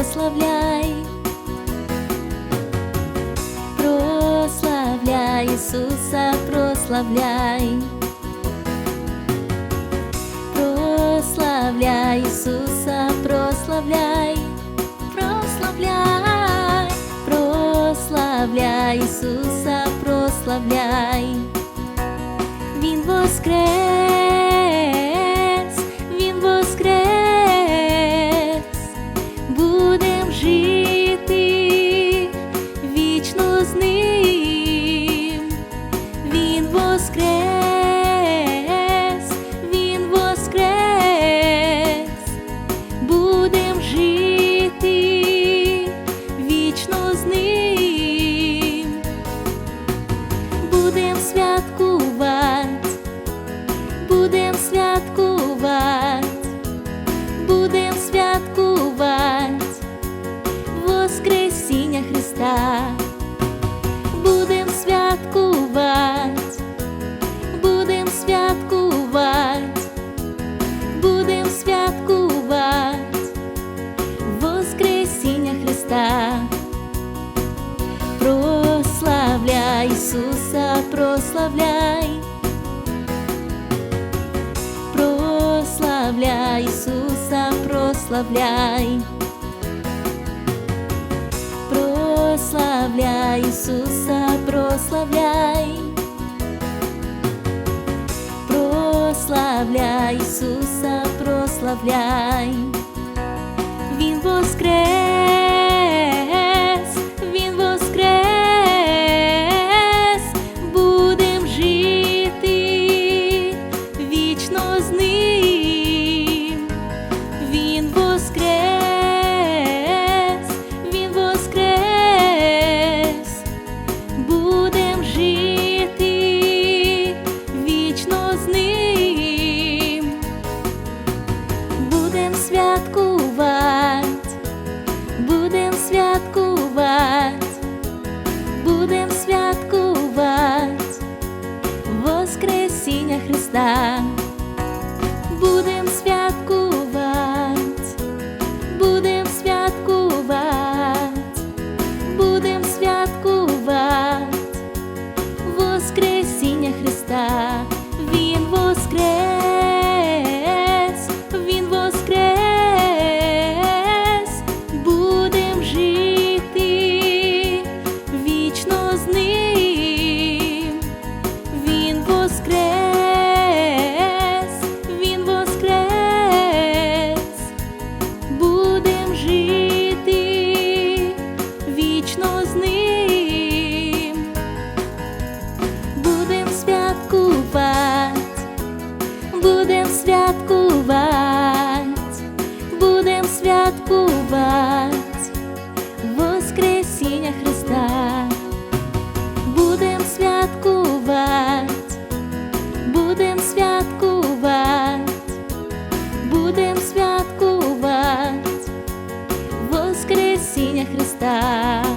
прославляй, прославляй Ісуса, прославляй, прославляй Ісуса, прославляй, прославляй, прославляй Ісуса, прославляй. Він воскрес, Жити вічно з ним. Він воскрес, Він воскрес, будем жити вічно з ним. Будем святкувати, будем святкувати, будем святкувати Христа. Будем святкувати, будем святкувати, будем святкувати Воскресіння Христа. Прославляй Ісуса, прославляй, прославляй Ісуса, прославляй, прославляй Ісуса, прославляй, прославляй Ісуса, прославляй. З ним. Будем святкувати, будем святкувати, будем святкувати Воскресіння Христа. Будем святкувати, будем святкувати, будем святкувати Воскресіння Христа.